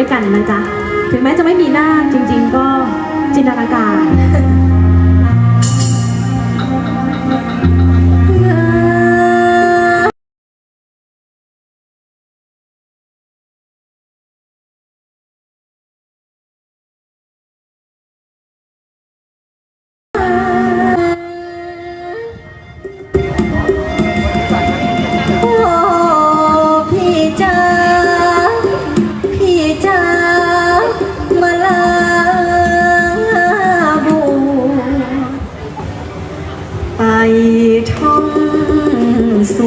ด้วยกันนะจ๊ะ ถึงแม้จะไม่มีหน้าจริง ๆ ก็จินตนาการ ส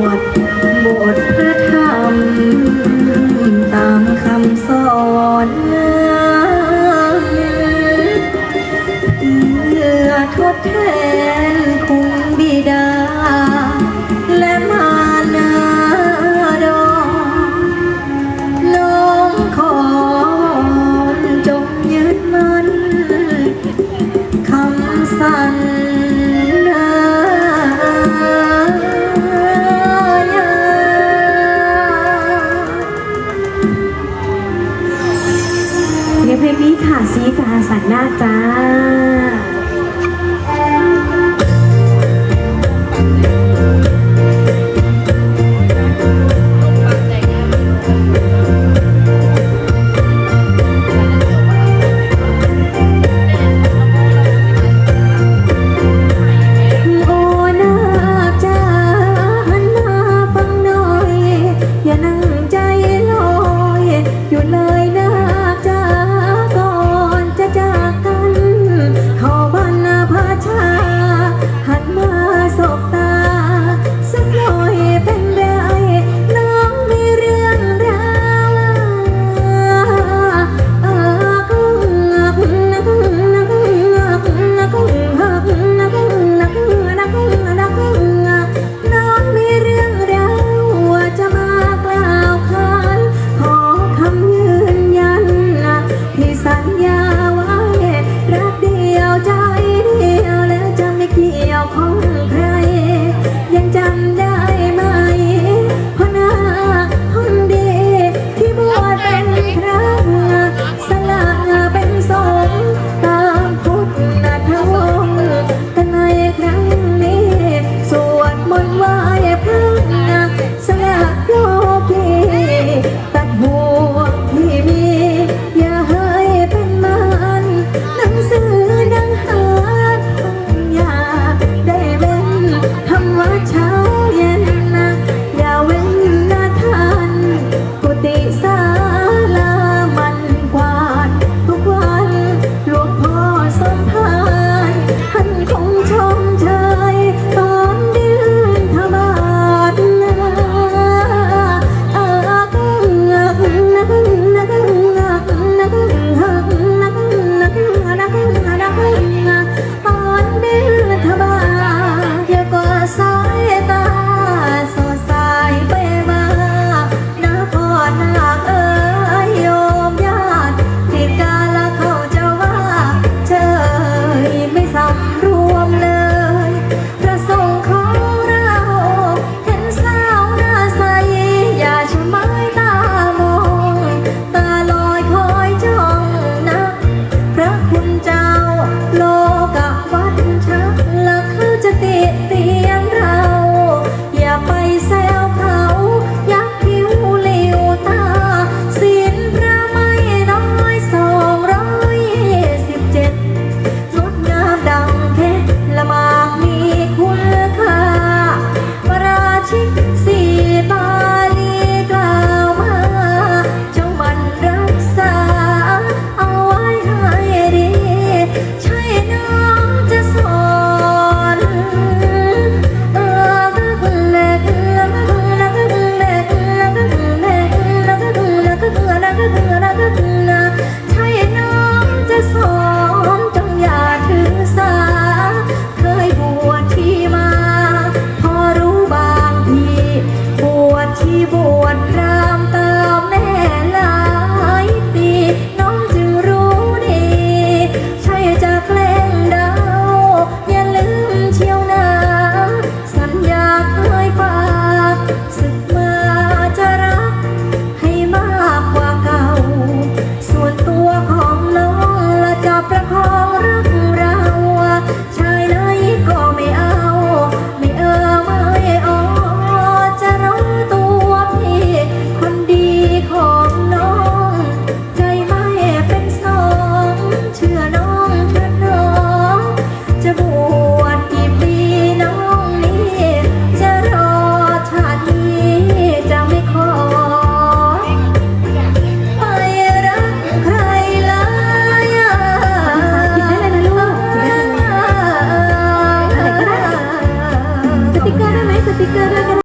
วดบทพระธรรม ตามคำสอนเพื่อทดแทน